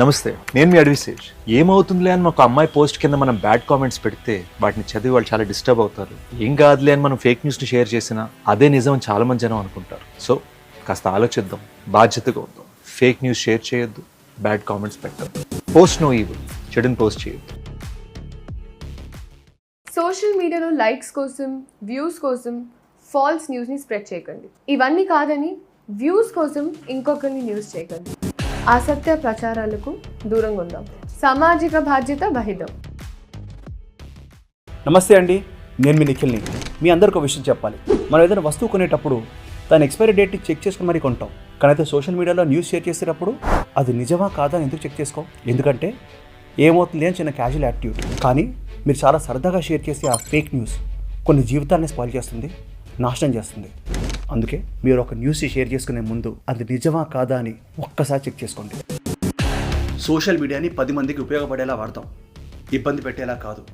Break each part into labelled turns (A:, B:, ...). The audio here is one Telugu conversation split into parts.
A: నమస్తే నేను మీ అడవి సేజ్. ఏమవుతుందిలే అని ఒక అమ్మాయి పోస్ట్ కింద మనం బ్యాడ్ కామెంట్స్ పెడితే వాటిని చదివి వాళ్ళు చాలా డిస్టర్బ్ అవుతారు. ఏం కాదులే అని మనం ఫేక్ న్యూస్ని షేర్ చేసినా అదే నిజం చాలా మంది జనం అనుకుంటారు. సో కాస్త ఆలోచిద్దాం బాధ్యతగా ఉందాం. ఫేక్ న్యూస్ షేర్ చేయొద్దు బ్యాడ్ కామెంట్స్ పెట్టద్దు. పోస్ట్ నో ఈవిల్ చెడుని పోస్ట్ చేయొద్దు.
B: సోషల్ మీడియాలో లైక్స్ కోసం వ్యూస్ కోసం ఫాల్స్ న్యూస్ని స్ప్రెడ్ చేయకండి. ఇవన్నీ కాదని వ్యూస్ కోసం ఇంకొకరిని న్యూస్ చేయకండి. అసత్య ప్రచారాలకు దూరంగా ఉందాం. సామాజిక బాధ్యత వహిద్దాం.
C: నమస్తే అండి నేను మీ నిఖిల్ని. మీ అందరికి ఒక విషయం చెప్పాలి. మనం ఏదైనా వస్తువు కొనేటప్పుడు దాని ఎక్స్పైరీ డేట్ని చెక్ చేసుకుని మరీ కొంటాం. కానీ అయితే సోషల్ మీడియాలో న్యూస్ షేర్ చేసేటప్పుడు అది నిజమా కాదా అని ఎందుకు చెక్ చేసుకో? ఎందుకంటే ఏమవుతుంది అని చిన్న క్యాజువల్ యాటిట్యూడ్ కానీ మీరు చాలా సరదాగా షేర్ చేసే ఆ ఫేక్ న్యూస్ కొన్ని జీవితాన్ని స్పాయిల్ చేస్తుంది నాశనం చేస్తుంది. అందుకే మీరు ఒక న్యూస్ షేర్ చేసుకునే ముందు అది నిజమా కాదా అని ఒక్కసారి చెక్ చేసుకోండి. సోషల్ మీడియాని పది మందికి ఉపయోగపడేలా వాడతాం. ఇబ్బంది పెట్టేలా కాదు.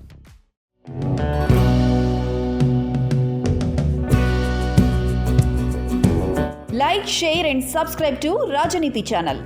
D: Like, share, and subscribe to Rajaniti channel.